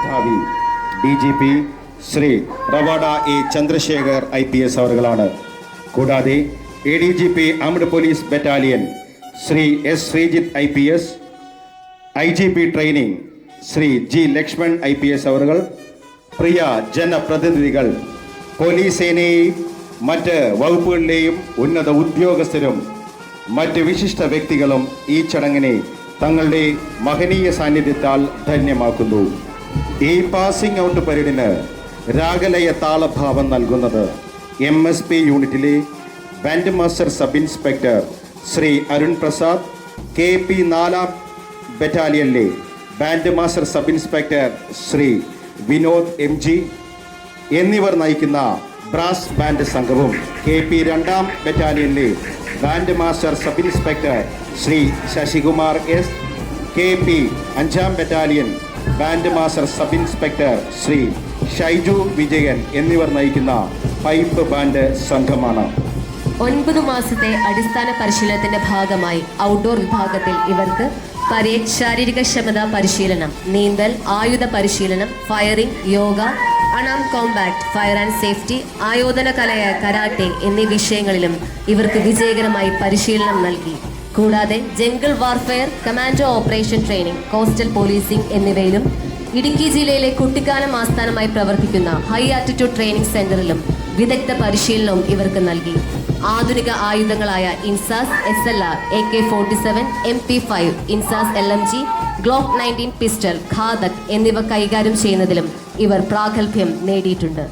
മേധാവി D G P Shri Ravada A Chandrasekhar I P S അവർകളാണ് കൂടാതെ A D G P armed police battalion Shri S Sreejith I P S I G P training Shri G Lakshman I P S അവർകൾ പ്രിയ ജനപ്രതിനിധികൾ police സേനയെയും മറ്റ് വകുപ്പുകളിലെയും ഉന്നത ഉദ്യോഗസ്ഥരും മറ്റ് വിശിഷ്ട വ്യക്തികളും ഈ ചടങ്ങിനെ തങ്ങളുടെ മഹനീയ സാന്നിധ്യത്താൽ ധന്യമാക്കുന്നു. ഈ പാസിംഗ് ഔട്ട് പരേഡിന് രാഗലയ താളഭാവം നൽകുന്നത് എം എസ് പി യൂണിറ്റിലെ band master sub inspector Shri Arun Prasad K P നാലാം ബറ്റാലിയനിലെ band master sub inspector Shri Vinod M G എന്നിവർ നയിക്കുന്ന ബ്രാസ് ബാൻഡ് സംഘവും കെ പി രണ്ടാം ബറ്റാലിയനിലെ band master sub inspector Shri Sasikumar S K P അഞ്ചാം battalion band master sub inspector Shri Shaiju Vijayan എന്നിവർ നയിക്കുന്ന pipe band സംഘമാണ്. ഒൻപത് മാസത്തെ അടിസ്ഥാന പരിശീലനത്തിന്റെ ഭാഗമായി ഔട്ട്ഡോർ വിഭാഗത്തിൽ ഇവർക്ക് പരേഡ് ശാരീരിക ക്ഷമത പരിശീലനം നീന്തൽ ആയുധ പരിശീലനം ഫയറിംഗ് യോഗ അണാം കോംബാറ്റ് ഫയർ ആൻഡ് സേഫ്റ്റി ആയോധന കലയ കരാട്ടെ എന്നീ വിഷയങ്ങളിലും ഇവർക്ക് വിജയകരമായി പരിശീലനം നൽകി. കൂടാതെ jungle warfare commando operation training coastal policing എന്നിവയിലും ഇടുക്കി ജില്ലയിലെ കുട്ടിക്കാനം ആസ്ഥാനമായി പ്രവർത്തിക്കുന്ന ഹൈ ആറ്റിറ്റ്യൂഡ് ട്രെയിനിംഗ് സെന്ററിലും വിദഗ്ധ പരിശീലനവും ഇവർക്ക് നൽകി. ആധുനിക ആയുധങ്ങളായ INSAS S L R A K forty seven M P five INSAS L M G Glock nineteen pistol Ghatak എന്നിവ കൈകാര്യം ചെയ്യുന്നതിലും ഇവർ പ്രാഗൽഭ്യം നേടിയിട്ടുണ്ട്.